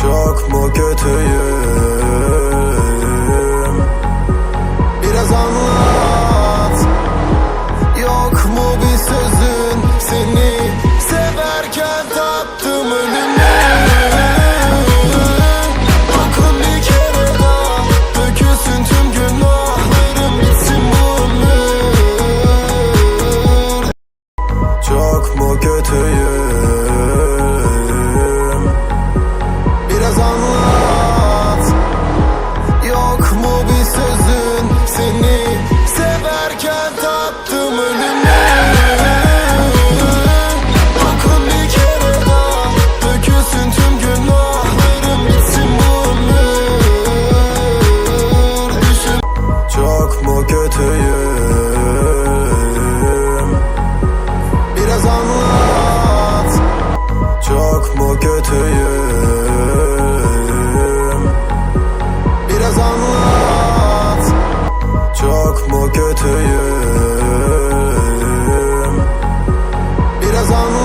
Çok mu kötüyüm? Biraz anlat. Yok mu bir sözün? Seni severken tattım önüme bir kere daha günahlarım Gitsin bu Çok mu kötüyüm? song